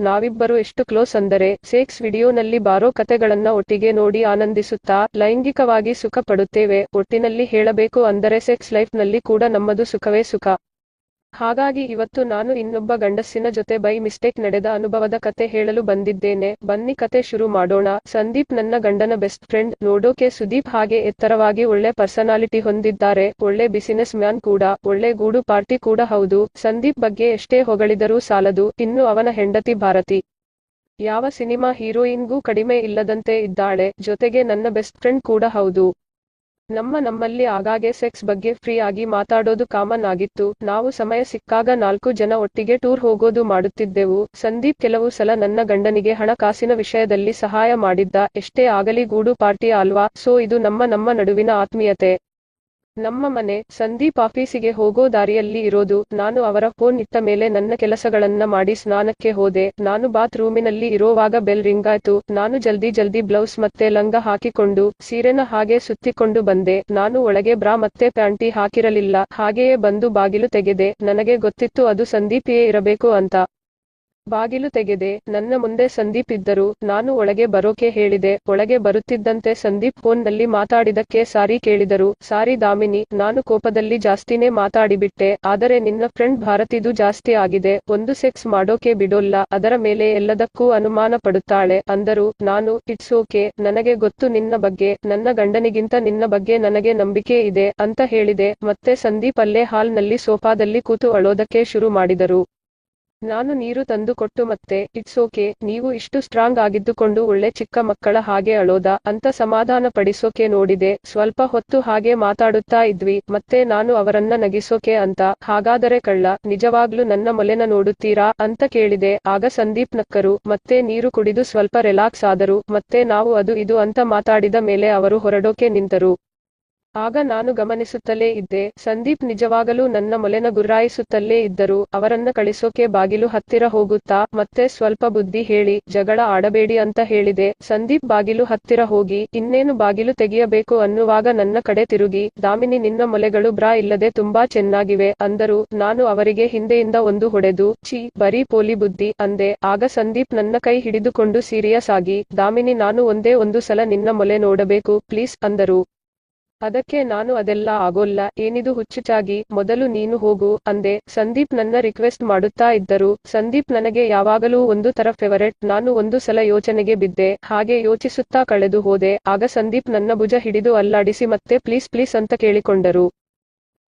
ನಾವಿಬ್ಬರು ಎಷ್ಟು ಕ್ಲೋಸ್ ಅಂದರೆ ಸೇಕ್ಸ್ ವಿಡಿಯೋನಲ್ಲಿ ಬಾರೋ ಕತೆಗಳನ್ನ ಒಟ್ಟಿಗೆ ನೋಡಿ ಆನಂದಿಸುತ್ತಾ ಲೈಂಗಿಕವಾಗಿ ಸುಖ ಪಡುತ್ತೇವೆ ಒಟ್ಟಿನಲ್ಲಿ ಹೇಳಬೇಕು ಅಂದರೆ ಸೆಕ್ಸ್ ಲೈಫ್ನಲ್ಲಿ ಕೂಡ ನಮ್ಮದು ಸುಖವೇ ಸುಖ. ಹಾಗಾಗಿ ಇವತ್ತು ನಾನು ಇನ್ನೊಬ್ಬ ಗಂಡಸಿನ ಜೊತೆ ಬೈ ಮಿಸ್ಟೇಕ್ ನಡೆದ ಅನುಭವದ ಕತೆ ಹೇಳಲು ಬಂದಿದ್ದೇನೆ. ಬನ್ನಿ ಕತೆ ಶುರು ಮಾಡೋಣ. ಸಂದೀಪ್ ನನ್ನ ಗಂಡನ ಬೆಸ್ಟ್ ಫ್ರೆಂಡ್. ನೋಡೋಕೆ ಸುದೀಪ್ ಹಾಗೆ ಎತ್ತರವಾಗಿ ಒಳ್ಳೆ ಪರ್ಸನಾಲಿಟಿ ಹೊಂದಿದ್ದಾರೆ. ಒಳ್ಳೆ ಬಿಸಿನೆಸ್ ಮ್ಯಾನ್ ಕೂಡ. ಒಳ್ಳೆ ಗೂಡು ಪಾರ್ಟಿ ಕೂಡ ಹೌದು. ಸಂದೀಪ್ ಬಗ್ಗೆ ಎಷ್ಟೇ ಹೊಗಳಿದರೂ ಸಾಲದು. ಇನ್ನು ಅವನ ಹೆಂಡತಿ ಭಾರತಿ. ಯಾವ ಸಿನಿಮಾ ಹೀರೋಯಿನ್ಗೂ ಕಡಿಮೆ ಇಲ್ಲದಂತೆ ಇದ್ದಾಳೆ. ಜೊತೆಗೆ ನನ್ನ ಬೆಸ್ಟ್ ಫ್ರೆಂಡ್ ಕೂಡ ಹೌದು. ನಮ್ಮ ನಮ್ಮಲ್ಲಿ ಆಗಾಗ್ಗೆ ಸೆಕ್ಸ್ ಬಗ್ಗೆ ಫ್ರೀ ಆಗಿ ಮಾತಾಡೋದು ಕಾಮನ್ ಆಗಿತ್ತು. ನಾವು ಸಮಯ ಸಿಕ್ಕಾಗ ನಾಲ್ಕು ಜನ ಒಟ್ಟಿಗೆ ಟೂರ್ ಹೋಗೋದು ಮಾಡುತ್ತಿದ್ದೆವು. ಸಂದೀಪ್ ಕೆಲವು ಸಲ ನನ್ನ ಗಂಡನಿಗೆ ಹಣಕಾಸಿನ ವಿಷಯದಲ್ಲಿ ಸಹಾಯ ಮಾಡಿದ್ದ. ಎಷ್ಟೇ ಆಗಲಿ ಗೂಡು ಪಾರ್ಟಿ ಅಲ್ವಾ? ಸೋ ಇದು ನಮ್ಮ ನಮ್ಮ ನಡುವಿನ ಆತ್ಮೀಯತೆ. ನಮ್ಮ ಮನೆ ಸಂದೀಪ್ ಆಫೀಸಿಗೆ ಹೋಗೋ ದಾರಿಯಲ್ಲಿ ಇರೋದು, ನಾನು ಅವರ ಫೋನ್ ಇಟ್ಟ ಮೇಲೆ ನನ್ನ ಕೆಲಸಗಳನ್ನ ಮಾಡಿ ಸ್ನಾನಕ್ಕೆ ಹೋದೆ. ನಾನು ಬಾತ್ ರೂಮಿನಲ್ಲಿ ಇರೋವಾಗ ಬೆಲ್ ರಿಂಗ್ ಆಯ್ತು. ನಾನು ಜಲ್ದಿ ಜಲ್ದಿ ಬ್ಲೌಸ್ ಮತ್ತೆ ಲಂಗ ಹಾಕಿಕೊಂಡು, ಸೀರೆನ ಹಾಗೆ ಸುತ್ತಿಕೊಂಡು ಬಂದೆ. ನಾನು ಒಳಗೆ ಬ್ರಾ ಮತ್ತೆ ಪ್ಯಾಂಟಿ ಹಾಕಿರಲಿಲ್ಲ. ಹಾಗೆಯೇ ಬಂದು ಬಾಗಿಲು ತೆಗೆದೆ. ನನಗೆ ಗೊತ್ತಿತ್ತು ಅದು ಸಂದೀಪಿಯೇ ಇರಬೇಕು ಅಂತ. ಬಾಗಿಲು ತೆಗೆದೆ, ನನ್ನ ಮುಂದೆ ಸಂದೀಪ್ ಇದ್ದರು. ನಾನು ಒಳಗೆ ಬರೋಕೆ ಹೇಳಿದೆ. ಒಳಗೆ ಬರುತ್ತಿದ್ದಂತೆ ಸಂದೀಪ್ ಫೋನ್ನಲ್ಲಿ ಮಾತಾಡಿದಕ್ಕೆ ಸಾರಿ ಕೇಳಿದರು. ಸಾರಿ ದಾಮಿನಿ, ನಾನು ಕೋಪದಲ್ಲಿ ಜಾಸ್ತಿನೇ ಮಾತಾಡಿಬಿಟ್ಟೆ. ಆದರೆ ನಿನ್ನ ಫ್ರೆಂಡ್ ಭಾರತಿದು ಜಾಸ್ತಿ ಆಗಿದೆ. ಒಂದು ಸೆಕ್ಸ್ ಮಾಡೋಕೆ ಬಿಡೋಲ್ಲ. ಅದರ ಮೇಲೆ ಎಲ್ಲದಕ್ಕೂ ಅನುಮಾನ ಪಡುತ್ತಾಳೆ. ಅಂದರು, ನಾನು, ಇಟ್ಸ್ ಓಕೆ. ನನಗೆ ಗೊತ್ತು ನಿನ್ನ ಬಗ್ಗೆ. ನನ್ನ ಗಂಡನಿಗಿಂತ ನಿನ್ನ ಬಗ್ಗೆ ನನಗೆ ನಂಬಿಕೆ ಇದೆ ಅಂತ ಹೇಳಿದೆ. ಮತ್ತೆ ಸಂದೀಪ್ ಅಲ್ಲೇ ಹಾಲ್ನಲ್ಲಿ ಸೋಫಾದಲ್ಲಿ ಕೂತು ಅಳೋದಕ್ಕೆ ಶುರು ಮಾಡಿದರು. ನಾನು ನೀರು ತಂದುಕೊಟ್ಟು ಮತ್ತೆ, ಇಟ್ಸ್ ಓಕೆ, ನೀವು ಇಷ್ಟು ಸ್ಟ್ರಾಂಗ್ ಆಗಿದ್ದುಕೊಂಡು ಒಳ್ಳೆ ಚಿಕ್ಕ ಮಕ್ಕಳ ಹಾಗೆ ಅಳೋದ ಅಂತ ಸಮಾಧಾನ ಪಡಿಸೋಕೆ ನೋಡಿದೆ. ಸ್ವಲ್ಪ ಹೊತ್ತು ಹಾಗೆ ಮಾತಾಡುತ್ತಾ ಇದ್ವಿ. ಮತ್ತೆ ನಾನು ಅವರನ್ನ ನಗಿಸೋಕೆ ಅಂತ, ಹಾಗಾದರೆ ಕಳ್ಳ, ನಿಜವಾಗ್ಲೂ ನನ್ನ ಮೊಲೆನ ನೋಡುತ್ತೀರಾ ಅಂತ ಕೇಳಿದೆ. ಆಗ ಸಂದೀಪ್ ನಕ್ಕರು, ಮತ್ತೆ ನೀರು ಕುಡಿದು ಸ್ವಲ್ಪ ರಿಲ್ಯಾಕ್ಸ್ ಆದರು, ಮತ್ತೆ ನಾವು ಅದು ಇದು ಅಂತ ಮಾತಾಡಿದ ಮೇಲೆ ಅವರು ಹೊರಡೋಕೆ ನಿಂತರು. ಆಗ ನಾನು ಗಮನಿಸುತ್ತಲೇ ಇದ್ದೆ, ಸಂದೀಪ್ ನಿಜವಾಗಲೂ ನನ್ನ ಮೊಲೆನ ಗುರ್ರಾಯಿಸುತ್ತಲೇ ಇದ್ದರು ಅವರನ್ನ ಕಳಿಸೋಕೆ ಬಾಗಿಲು ಹತ್ತಿರ ಹೋಗುತ್ತಾ, ಮತ್ತೆ ಸ್ವಲ್ಪ ಬುದ್ಧಿ ಹೇಳಿ, ಜಗಳ ಆಡಬೇಡಿ ಅಂತ ಹೇಳಿದೆ, ಸಂದೀಪ್ ಬಾಗಿಲು ಹತ್ತಿರ ಹೋಗಿ, ಇನ್ನೇನು ಬಾಗಿಲು ತೆಗೆಯಬೇಕು ಅನ್ನುವಾಗ ನನ್ನ ಕಡೆ ತಿರುಗಿ, ದಾಮಿನಿ ನಿನ್ನ ಮೊಲೆಗಳು ಬ್ರಾ ಇಲ್ಲದೆ ತುಂಬಾ ಚೆನ್ನಾಗಿವೆ, ಅಂದರು, ನಾನು ಅವರಿಗೆ ಹಿಂದೆಯಿಂದ ಒಂದು ಹೊಡೆದು, ಛೀ, ಬರೀ ಪೋಲಿ ಬುದ್ಧಿ, ಅಂದೆ, ಆಗ ಸಂದೀಪ್ ನನ್ನ ಕೈ ಹಿಡಿದುಕೊಂಡು ಸೀರಿಯಸ್ ಆಗಿ, ದಾಮಿನಿ ನಾನು ಒಂದೇ ಒಂದು ಸಲ ನಿನ್ನ ಮೊಲೆ ನೋಡಬೇಕು, ಪ್ಲೀಸ್, ಅಂದರು. ಅದಕ್ಕೆ ನಾನು ಅದೆಲ್ಲ ಆಗೋಲ್ಲ, ಏನಿದು ಹುಚ್ಚುಚಾಗಿ, ಮೊದಲು ನೀನು ಹೋಗು, ಅಂದೆ. ಸಂದೀಪ್ ನನ್ನ ರಿಕ್ವೆಸ್ಟ್ ಮಾಡುತ್ತಾ ಇದ್ದರು. ಸಂದೀಪ್ ನನಗೆ ಯಾವಾಗಲೂ ಒಂದು ತರ ಫೇವರೆಟ್ ನಾನು ಒಂದು ಸಲ ಯೋಚನೆಗೆ ಬಿದ್ದೆ. ಹಾಗೆ ಯೋಚಿಸುತ್ತಾ ಕಳೆದು ಹೋದೆ. ಆಗ ಸಂದೀಪ್ ನನ್ನ ಭುಜ ಹಿಡಿದು ಅಲ್ಲಾಡಿಸಿ, ಮತ್ತೆ ಪ್ಲೀಸ್ ಪ್ಲೀಸ್ ಅಂತ ಕೇಳಿಕೊಂಡರು.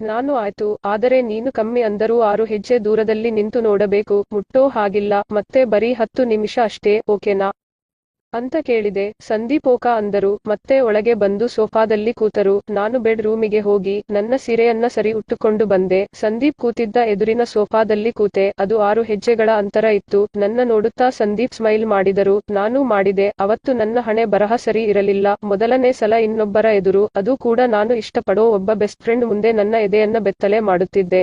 ನಾನು ಆಯ್ತು, ಆದರೆ ನೀನು ಕಮ್ಮಿ ಅಂದರೂ ಆರು ಹೆಜ್ಜೆ ದೂರದಲ್ಲಿ ನಿಂತು ನೋಡಬೇಕು. ಮುಟ್ಟೋ ಹಾಗಿಲ್ಲ, ಮತ್ತೆ ಬರೀ ಹತ್ತು ನಿಮಿಷ ಅಷ್ಟೇ, ಓಕೆನಾ? ಅಂತ ಕೇಳಿದೆ. ಸಂದೀಪೋಕ ಅಂದರು, ಮತ್ತೆ ಒಳಗೆ ಬಂದು ಸೋಫಾದಲ್ಲಿ ಕೂತರು. ನಾನು ಬೆಡ್ ರೂಮಿಗೆ ಹೋಗಿ, ನನ್ನ ಸೀರೆಯನ್ನ ಸರಿ ಉಟ್ಟುಕೊಂಡು ಬಂದೆ. ಸಂದೀಪ್ ಕೂತಿದ್ದ ಎದುರಿನ ಸೋಫಾದಲ್ಲಿ ಕೂತೆ. ಅದು ಆರು ಹೆಜ್ಜೆಗಳ ಅಂತರ ಇತ್ತು. ನನ್ನ ನೋಡುತ್ತಾ ಸಂದೀಪ್ ಸ್ಮೈಲ್ ಮಾಡಿದರು. ನಾನು ಮಾಡಿದೆ. ಅವತ್ತು ನನ್ನ ಹಣೆ ಬರಹ ಸರಿ ಇರಲಿಲ್ಲ. ಮೊದಲನೇ ಸಲ ಇನ್ನೊಬ್ಬರ ಎದುರು. ಅದು ಕೂಡ ನಾನು ಇಷ್ಟಪಡೋ ಒಬ್ಬ ಬೆಸ್ಟ್ ಫ್ರೆಂಡ್ ಮುಂದೆ ನನ್ನ ಎದೆಯನ್ನ ಬೆತ್ತಲೆ ಮಾಡುತ್ತಿದ್ದೆ.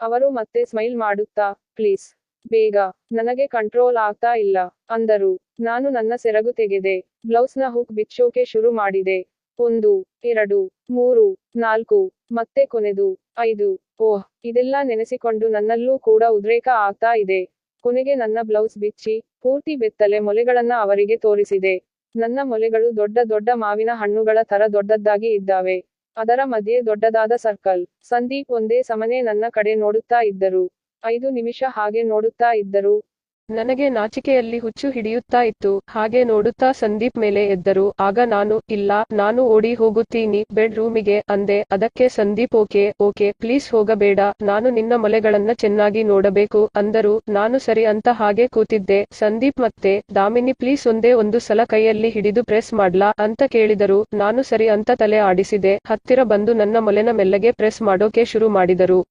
ಅವರು ಮತ್ತೆ ಸ್ಮೈಲ್ ಮಾಡುತ್ತಾ, ಪ್ಲೀಸ್ ಬೇಗ, ನನಗೆ ಕಂಟ್ರೋಲ್ ಆಗ್ತಾ ಇಲ್ಲ, ಅಂದರು. ನಾನು ನನ್ನ ಸೆರಗು ತೆಗೆದೆ ಬ್ಲೌಸ್ನ ಹುಕ್ ಬಿಚ್ಚೋಕೆ ಶುರು ಮಾಡಿದೆ. ಒಂದು, ಎರಡು, ಮೂರು, ನಾಲ್ಕು, ಮತ್ತೆ ಕೊನೆದು, ಐದು. ಓಹ್, ಇದೆಲ್ಲ ನೆನೆಸಿಕೊಂಡು ನನ್ನಲ್ಲೂ ಕೂಡ ಉದ್ರೇಕ ಆಗ್ತಾ ಇದೆ. ಕೊನೆಗೆ ನನ್ನ ಬ್ಲೌಸ್ ಬಿಚ್ಚಿ, ಪೂರ್ತಿ ಬೆತ್ತಲೆ ಮೊಲೆಗಳನ್ನ ಅವರಿಗೆ ತೋರಿಸಿದೆ. ನನ್ನ ಮೊಲೆಗಳು ದೊಡ್ಡ ದೊಡ್ಡ ಮಾವಿನ ಹಣ್ಣುಗಳ ತರ ದೊಡ್ಡದ್ದಾಗಿ ಇದ್ದಾವೆ. ಅದರ ಮಧ್ಯೆ ದೊಡ್ಡದಾದ ಸರ್ಕಲ್ ಸಂದೀಪ್ ಒಂದೇ ಸಮನೆ ನನ್ನ ಕಡೆ ನೋಡುತ್ತಾ ಇದ್ದರು. ಐದು ನಿಮಿಷ ಹಾಗೆ ನೋಡುತ್ತಾ ಇದ್ದರು. ನನಗೆ ನಾಚಿಕೆಯಲ್ಲಿ ಹುಚ್ಚು ಹಿಡಿಯುತ್ತಾ ಇತ್ತು. ಹಾಗೆ ನೋಡುತ್ತಾ ಸಂದೀಪ್ ಮೇಲೆ ಎದ್ದರು. ಆಗ ನಾನು, ಇಲ್ಲ, ನಾನು ಓಡಿ ಹೋಗುತ್ತೀನಿ, ಬೆಡ್ ರೂಮಿಗೆ ಅಂದೆ. ಅದಕ್ಕೆ ಸಂದೀಪ್, ಓಕೆ ಓಕೆ, ಪ್ಲೀಸ್ ಹೋಗಬೇಡ. ನಾನು ನಿನ್ನ ಮೊಲೆಗಳನ್ನ ಚೆನ್ನಾಗಿ ನೋಡಬೇಕು ಅಂದರು. ನಾನು ಸರಿ ಅಂತ ಹಾಗೆ ಕೂತಿದ್ದೆ. ಸಂದೀಪ್ ಮತ್ತೆ, ದಾಮಿನಿ ಪ್ಲೀಸ್ ಒಂದೇ ಒಂದು ಸಲ ಕೈಯಲ್ಲಿ ಹಿಡಿದು ಪ್ರೆಸ್ ಮಾಡ್ಲಾ ಅಂತ ಕೇಳಿದರು. ನಾನು ಸರಿ ಅಂತ ತಲೆ ಆಡಿಸಿದೆ. ಹತ್ತಿರ ಬಂದು ನನ್ನ ಮೊಲೆನ ಮೆಲ್ಲಗೆ ಪ್ರೆಸ್ ಮಾಡೋಕೆ ಶುರು ಮಾಡಿದರು.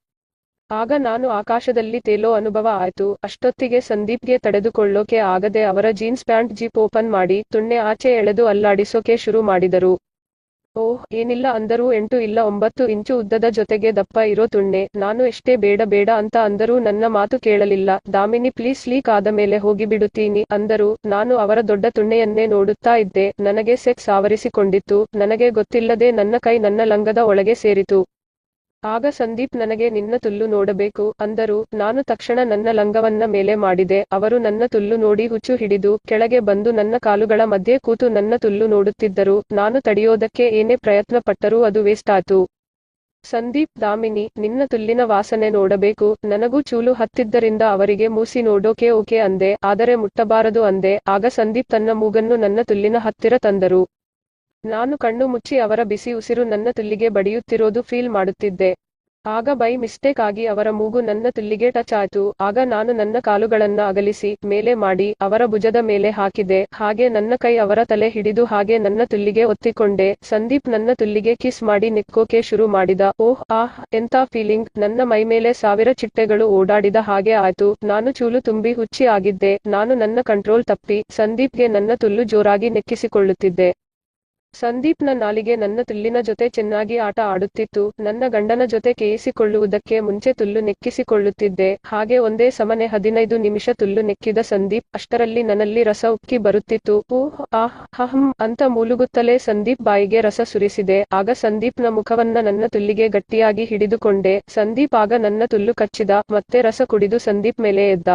ಆಗ ನಾನು ಆಕಾಶದಲ್ಲಿ ತೇಲೋ ಅನುಭವ ಆಯ್ತು. ಅಷ್ಟೊತ್ತಿಗೆ ಸಂದೀಪ್ಗೆ ತಡೆದುಕೊಳ್ಳೋಕೆ ಆಗದೆ ಅವರ ಜೀನ್ಸ್ ಪ್ಯಾಂಟ್ ಜೀಪ್ ಓಪನ್ ಮಾಡಿ ತುಣ್ಣೆ ಆಚೆ ಎಳೆದು ಅಲ್ಲಾಡಿಸೋಕೆ ಶುರು ಮಾಡಿದರು. ಓಹ್, ಏನಿಲ್ಲ ಅಂದರೂ ಎಂಟು ಇಲ್ಲ ಒಂಬತ್ತು ಇಂಚು ಉದ್ದದ ಜೊತೆಗೆ ದಪ್ಪ ಇರೋ ತುಣ್ಣೆ. ನಾನು ಎಷ್ಟೇ ಬೇಡ ಬೇಡ ಅಂತ ಅಂದರೂ ನನ್ನ ಮಾತು ಕೇಳಲಿಲ್ಲ. ದಾಮಿನಿ ಪ್ಲೀಸ್ ಲೀಕ್ ಆದ ಮೇಲೆ ಹೋಗಿಬಿಡುತ್ತೀನಿ ಅಂದರು. ನಾನು ಅವರ ದೊಡ್ಡ ತುಣ್ಣೆಯನ್ನೇ ನೋಡುತ್ತಾ ಇದ್ದೆ. ನನಗೆ ಸೆಕ್ಸ್ ಆವರಿಸಿಕೊಂಡಿತ್ತು. ನನಗೆ ಗೊತ್ತಿಲ್ಲದೆ ನನ್ನ ಕೈ ನನ್ನ ಲಂಗದ ಒಳಗೆ ಸೇರಿತು. ಆಗ ಸಂದೀಪ್ ನನಗೆ ನಿನ್ನ ತುಲ್ಲು ನೋಡಬೇಕು ಅಂದರು. ನಾನು ತಕ್ಷಣ ನನ್ನ ಲಂಗವನ್ನ ಮೇಲೆ ಮಾಡಿದೆ. ಅವರು ನನ್ನ ತುಲ್ಲು ನೋಡಿ ಹುಚ್ಚು ಹಿಡಿದು ಕೆಳಗೆ ಬಂದು ನನ್ನ ಕಾಲುಗಳ ಮಧ್ಯೆ ಕೂತು ನನ್ನ ತುಲ್ಲು ನೋಡುತ್ತಿದ್ದರು. ನಾನು ತಡೆಯೋದಕ್ಕೆ ಏನೇ ಪ್ರಯತ್ನ ಪಟ್ಟರೂ ಅದು ವೇಸ್ಟ್ ಆತು ಸಂದೀಪ್, ದಾಮಿನಿ, ನಿನ್ನ ತುಲ್ಲಿನ ವಾಸನೆ ನೋಡಬೇಕು. ನನಗೂ ಚೂಲು ಹತ್ತಿದ್ದರಿಂದ ಅವರಿಗೆ ಮೂಸಿ ನೋಡೋಕೆ ಓಕೆ ಅಂದೆ. ಆದರೆ ಮುಟ್ಟಬಾರದು ಅಂದೆ. ಆಗ ಸಂದೀಪ್ ತನ್ನ ಮೂಗನ್ನು ನನ್ನ ತುಲ್ಲಿನ ಹತ್ತಿರ ತಂದರು. ನಾನು ಕಣ್ಣು ಮುಚ್ಚಿ ಅವರ ಬಿಸಿ ಉಸಿರು ನನ್ನ ತುಲ್ಲಿಗೆ ಬಡಿಯುತ್ತಿರೋದು ಫೀಲ್ ಮಾಡುತ್ತಿದ್ದೆ. ಆಗ ಬೈ ಮಿಸ್ಟೇಕ್ ಆಗಿ ಅವರ ಮೂಗು ನನ್ನ ತುಲ್ಲಿಗೆ ಟಚ್ ಆಯ್ತು. ಆಗ ನಾನು ನನ್ನ ಕಾಲುಗಳನ್ನ ಅಗಲಿಸಿ, ಮೇಲೆ ಮಾಡಿ, ಅವರ ಭುಜದ ಮೇಲೆ ಹಾಕಿದೆ. ಹಾಗೆ ನನ್ನ ಕೈ ಅವರ ತಲೆ ಹಿಡಿದು ಹಾಗೆ ನನ್ನ ತುಲ್ಲಿಗೆ ಒತ್ತಿಕೊಂಡೆ. ಸಂದೀಪ್ ನನ್ನ ತುಲ್ಲಿಗೆ ಕಿಸ್ ಮಾಡಿ ನಿಕ್ಕೋಕೆ ಶುರು ಮಾಡಿದ. ಓಹ್, ಆಹ್ ಎಂತ ಫೀಲಿಂಗ್. ನನ್ನ ಮೈ ಮೇಲೆ ಸಾವಿರ ಚಿಟ್ಟೆಗಳು ಓಡಾಡಿದ ಹಾಗೆ ಆಯ್ತು. ನಾನು ಚೂಲು ತುಂಬಿ ಹುಚ್ಚಿ ಆಗಿದ್ದೆ. ನಾನು ನನ್ನ ಕಂಟ್ರೋಲ್ ತಪ್ಪಿ, ಸಂದೀಪ್ಗೆ ನನ್ನ ತುಲ್ಲು ಜೋರಾಗಿ ನೆಕ್ಕಿಸಿಕೊಳ್ಳುತ್ತಿದ್ದೆ. ಸಂದೀಪ್ನ ನಾಲಿಗೆ ನನ್ನ ತುಲ್ಲಿನ ಜೊತೆ ಚೆನ್ನಾಗಿ ಆಟ ಆಡುತ್ತಿತ್ತು. ನನ್ನ ಗಂಡನ ಜೊತೆ ಕೇಯಿಸಿಕೊಳ್ಳುವುದಕ್ಕೆ ಮುಂಚೆ ತುಲ್ಲು ನೆಕ್ಕಿಸಿಕೊಳ್ಳುತ್ತಿದ್ದೆ. ಹಾಗೆ ಒಂದೇ ಸಮನೆ ಹದಿನೈದು ನಿಮಿಷ ತುಲ್ಲು ನೆಕ್ಕಿದ ಸಂದೀಪ್ ಅಷ್ಟರಲ್ಲಿ ನನ್ನಲ್ಲಿ ರಸ ಉಕ್ಕಿ ಬರುತ್ತಿತ್ತು. ಊಹ್ ಆಹ್, ಹಹಂ ಅಂತ ಮೂಲುಗುತ್ತಲೇ ಸಂದೀಪ್ ಬಾಯಿಗೆ ರಸ ಸುರಿಸಿದೆ. ಆಗ ಸಂದೀಪ್ನ ಮುಖವನ್ನ ನನ್ನ ತುಲ್ಲಿಗೆ ಗಟ್ಟಿಯಾಗಿ ಹಿಡಿದುಕೊಂಡೆ. ಸಂದೀಪ್ ಆಗ ನನ್ನ ತುಲ್ಲು ಕಚ್ಚಿದ. ಮತ್ತೆ ರಸ ಕುಡಿದು ಸಂದೀಪ್ ಮೇಲೆ ಎದ್ದ.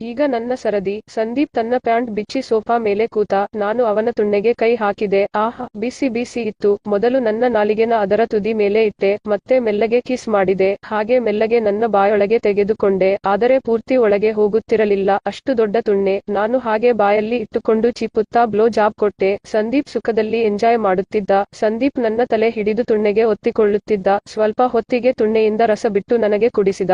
ಈಗ ನನ್ನ ಸರದಿ, ಸಂದೀಪ್ ತನ್ನ ಪ್ಯಾಂಟ್ ಬಿಚ್ಚಿ ಸೋಫಾ ಮೇಲೆ ಕೂತ, ನಾನು ಅವನ ತುಣ್ಣೆಗೆ ಕೈ ಹಾಕಿದೆ, ಆಹ್, ಬಿಸಿ ಬಿಸಿ ಇತ್ತು, ಮೊದಲು ನನ್ನ ನಾಲಿಗೆನ ಅದರ ತುದಿ ಮೇಲೆ ಇಟ್ಟೆ, ಮತ್ತೆ ಮೆಲ್ಲಗೆ ಕಿಸ್ ಮಾಡಿದೆ, ಹಾಗೆ ಮೆಲ್ಲಗೆ ನನ್ನ ಬಾಯೊಳಗೆ ತೆಗೆದುಕೊಂಡೆ, ಆದರೆ ಪೂರ್ತಿ ಒಳಗೆ ಹೋಗುತ್ತಿರಲಿಲ್ಲ, ಅಷ್ಟು ದೊಡ್ಡ ತುಣ್ಣೆ, ನಾನು ಹಾಗೆ ಬಾಯಲ್ಲಿ ಇಟ್ಟುಕೊಂಡು ಚಿಪ್ಪುತ್ತಾ ಬ್ಲೋ ಜಾಬ್ ಕೊಟ್ಟೆ, ಸಂದೀಪ್ ಸುಖದಲ್ಲಿ ಎಂಜಾಯ್ ಮಾಡುತ್ತಿದ್ದ, ಸಂದೀಪ್ ನನ್ನ ತಲೆ ಹಿಡಿದು ತುಣ್ಣೆಗೆ ಒತ್ತಿಕೊಳ್ಳುತ್ತಿದ್ದ, ಸ್ವಲ್ಪ ಹೊತ್ತಿಗೆ ತುಣ್ಣೆಯಿಂದ ರಸ ಬಿಟ್ಟು ನನಗೆ ಕುಡಿಸಿದ.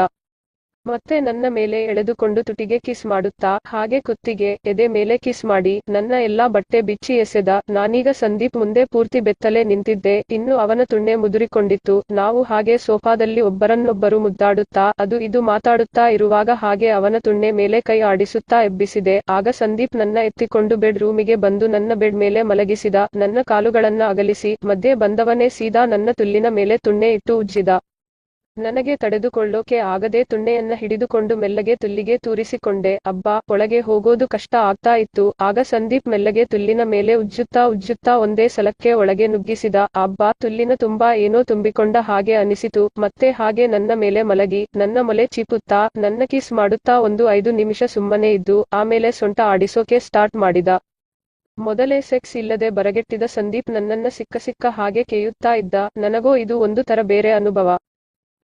ಮತ್ತೆ ನನ್ನ ಮೇಲೆ ಎಳೆದುಕೊಂಡು ತುಟಿಗೆ ಕಿಸ್ ಮಾಡುತ್ತಾ, ಹಾಗೆ ಕುತ್ತಿಗೆ ಎದೆ ಮೇಲೆ ಕಿಸ್ ಮಾಡಿ, ನನ್ನ ಎಲ್ಲಾ ಬಟ್ಟೆ ಬಿಚ್ಚಿ ಎಸೆದ, ನಾನೀಗ ಸಂದೀಪ್ ಮುಂದೆ ಪೂರ್ತಿ ಬೆತ್ತಲೆ ನಿಂತಿದ್ದೆ, ಇನ್ನು ಅವನ ತುಣ್ಣೆ ಮುದುರಿಕೊಂಡಿತ್ತು, ನಾವು ಹಾಗೆ ಸೋಫಾದಲ್ಲಿ ಒಬ್ಬರನ್ನೊಬ್ಬರು ಮುದ್ದಾಡುತ್ತಾ, ಅದು ಇದು ಮಾತಾಡುತ್ತಾ ಇರುವಾಗ ಹಾಗೆ ಅವನ ತುಣ್ಣೆ ಮೇಲೆ ಕೈ ಆಡಿಸುತ್ತಾ ಎಬ್ಬಿಸಿದೆ, ಆಗ ಸಂದೀಪ್ ನನ್ನ ಎತ್ತಿಕೊಂಡು ಬೆಡ್ ರೂಮಿಗೆ ಬಂದು ನನ್ನ ಬೆಡ್ ಮೇಲೆ ಮಲಗಿಸಿದ, ನನ್ನ ಕಾಲುಗಳನ್ನ ಅಗಲಿಸಿ, ಮಧ್ಯೆ ಬಂದವನೇ ಸೀದಾ ನನ್ನ ತುಲ್ಲಿನ ಮೇಲೆ ತುಣ್ಣೆ ಇಟ್ಟು ಉಜ್ಜಿದ. ನನಗೆ ತಡೆದುಕೊಳ್ಳೋಕೆ ಆಗದೆ ತುಣ್ಣೆಯನ್ನ ಹಿಡಿದುಕೊಂಡು ಮೆಲ್ಲಗೆ ತುಲ್ಲಿಗೆ ತೂರಿಸಿಕೊಂಡೆ. ಅಬ್ಬಾ, ಒಳಗೆ ಹೋಗೋದು ಕಷ್ಟ ಆಗ್ತಾ ಇತ್ತು. ಆಗ ಸಂದೀಪ್ ಮೆಲ್ಲಗೆ ತುಲ್ಲಿನ ಮೇಲೆ ಉಜ್ಜುತ್ತಾ ಉಜ್ಜುತ್ತಾ ಒಂದೇ ಸಲಕ್ಕೆ ಒಳಗೆ ನುಗ್ಗಿಸಿದ. ಅಬ್ಬಾ, ತುಲ್ಲಿನ ತುಂಬಾ ಏನೋ ತುಂಬಿಕೊಂಡ ಹಾಗೆ ಅನಿಸಿತು. ಮತ್ತೆ ಹಾಗೆ ನನ್ನ ಮೇಲೆ ಮಲಗಿ, ನನ್ನ ಮೊಲೆ ಚೀಪುತ್ತಾ, ನನ್ನ ಕಿಸ್ ಮಾಡುತ್ತಾ ಒಂದು ಐದು ನಿಮಿಷ ಸುಮ್ಮನೆ ಇದ್ದು, ಆಮೇಲೆ ಸೊಂಟ ಆಡಿಸೋಕೆ ಸ್ಟಾರ್ಟ್ ಮಾಡಿದ. ಮೊದಲೇ ಸೆಕ್ಸ್ ಇಲ್ಲದೆ ಬರಗೆಟ್ಟಿದ ಸಂದೀಪ್ ನನ್ನನ್ನ ಸಿಕ್ಕ ಸಿಕ್ಕ ಹಾಗೆ ಕೇಯುತ್ತಾ ಇದ್ದ. ನನಗೋ ಇದು ಒಂದು ತರ ಬೇರೆ ಅನುಭವ.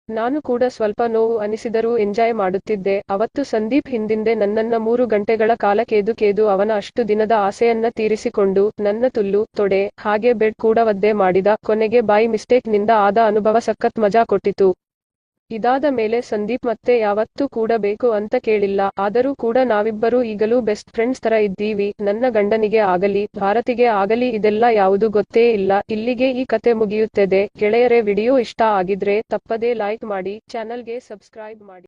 ನಾನು ಕೂಡ ಸ್ವಲ್ಪ ನೋವು ಅನಿಸಿದರೂ ಎಂಜಾಯ್ ಮಾಡುತ್ತಿದ್ದೆ. ಅವತ್ತು ಸಂದೀಪ್ ಹಿಂದಿಂದೆ ನನ್ನನ್ನ ಮೂರು ಗಂಟೆಗಳ ಕಾಲ ಕೇದು ಕೇದು ಅವನ ಅಷ್ಟು ದಿನದ ಆಸೆಯನ್ನ ತೀರಿಸಿಕೊಂಡು, ನನ್ನ ತುಲ್ಲು, ತೊಡೆ, ಹಾಗೆ ಬೆಡ್ ಕೂಡ ಒದ್ದೆ ಮಾಡಿದ. ಕೊನೆಗೆ ಬೈ ಮಿಸ್ಟೇಕ್ನಿಂದ ಆದ ಅನುಭವ ಸಖತ್ ಮಜಾ ಕೊಟ್ಟಿತು. ಇದಾದ ಮೇಲೆ ಸಂದೀಪ್ ಮತ್ತೆ ಯಾವತ್ತೂ ಕೂಡ ಬೇಕು ಅಂತ ಕೇಳಿಲ್ಲ. ಆದರೂ ಕೂಡ ನಾವಿಬ್ಬರೂ ಈಗಲೂ ಬೆಸ್ಟ್ ಫ್ರೆಂಡ್ಸ್ ತರ ಇದ್ದೀವಿ. ನನ್ನ ಗಂಡನಿಗೆ ಆಗಲಿ, ಭಾರತಿಗೆ ಆಗಲಿ ಇದೆಲ್ಲ ಯಾವುದು ಗೊತ್ತೇ ಇಲ್ಲ. ಇಲ್ಲಿಗೆ ಈ ಕತೆ ಮುಗಿಯುತ್ತದೆ. ಗೆಳೆಯರೇ, ವಿಡಿಯೋ ಇಷ್ಟ ಆಗಿದ್ರೆ ತಪ್ಪದೇ ಲೈಕ್ ಮಾಡಿ ಚಾನಲ್ಗೆ ಸಬ್ಸ್ಕ್ರೈಬ್ ಮಾಡಿ.